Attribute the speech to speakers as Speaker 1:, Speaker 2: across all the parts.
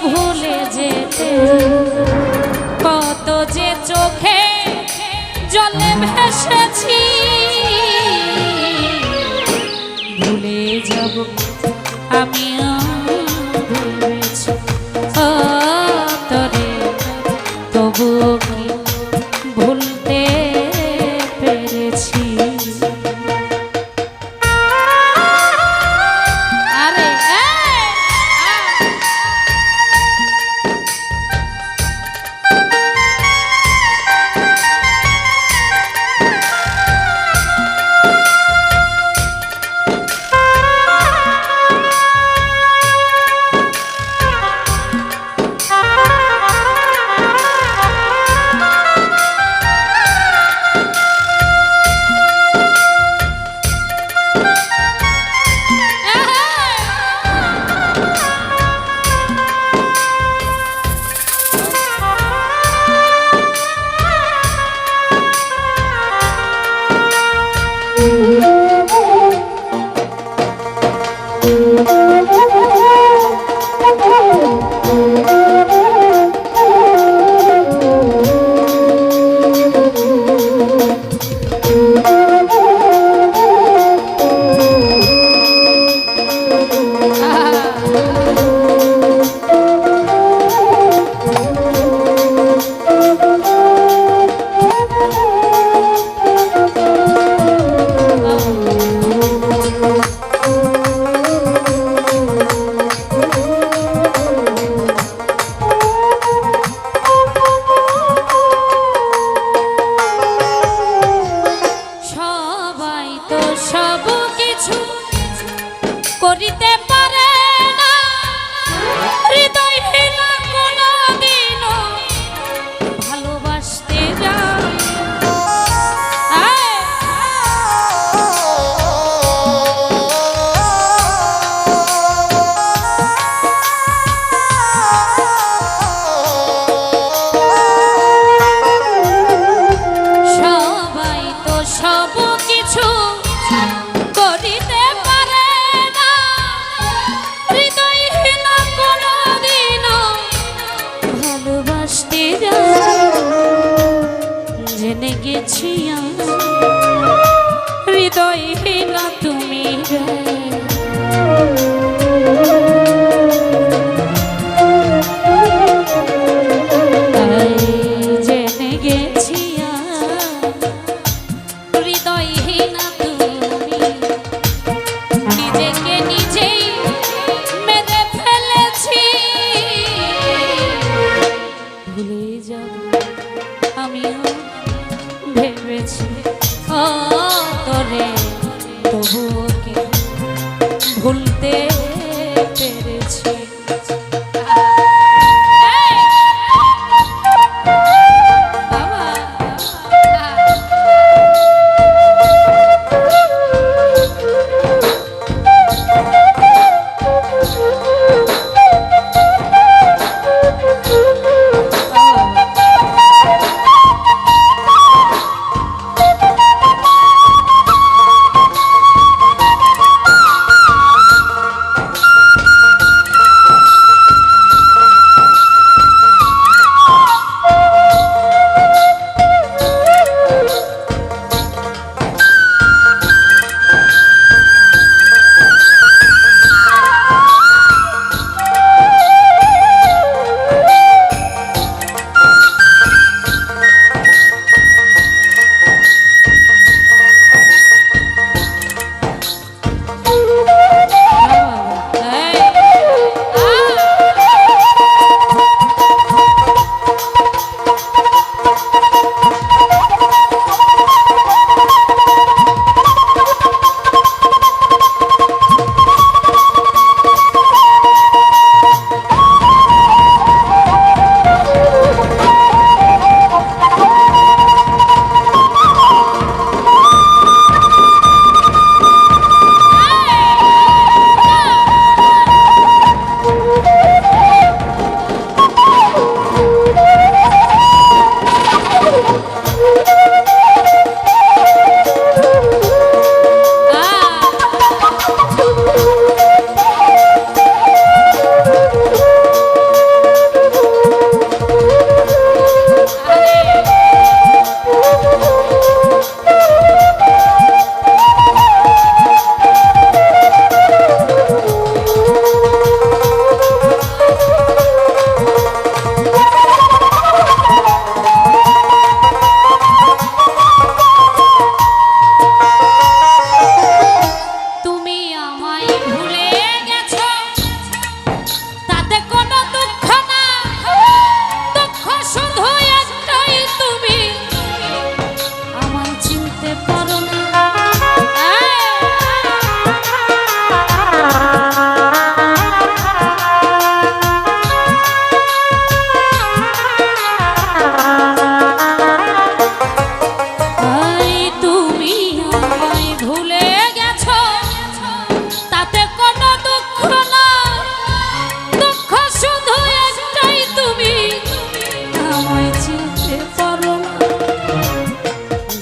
Speaker 1: ভুলে যেতে। কত যে চোখে জলে ভেসেছি ভুলে যাব। আমিও তোমারে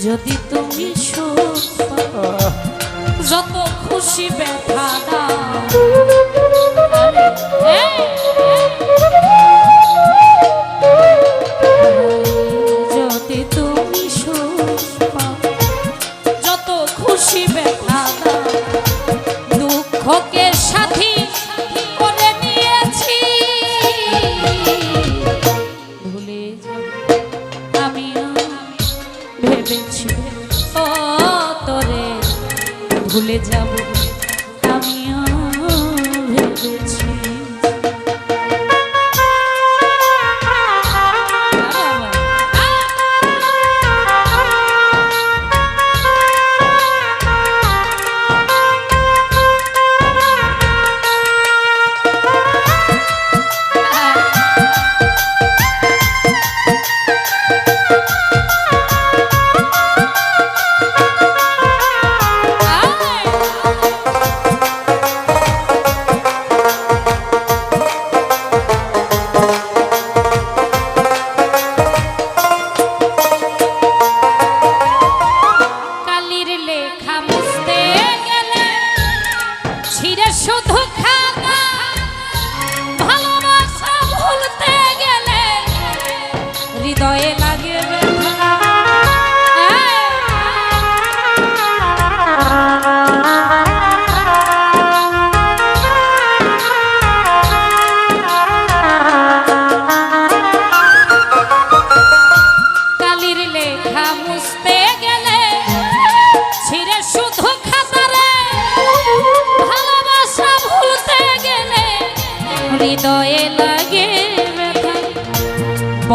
Speaker 1: যদি শুধু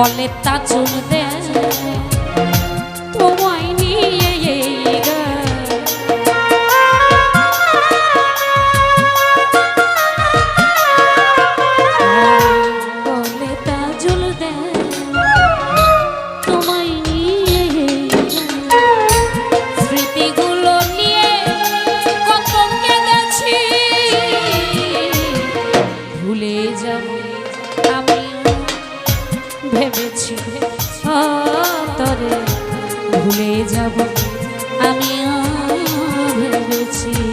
Speaker 1: বলে, তা চুল দেয় নিয়ে বলে, তা চুল দেয় তোমায় নিয়ে স্মৃতিগুলো নিয়ে ভুলে যাব অন্তরে ভুলে যাব আমি ভেবেছি।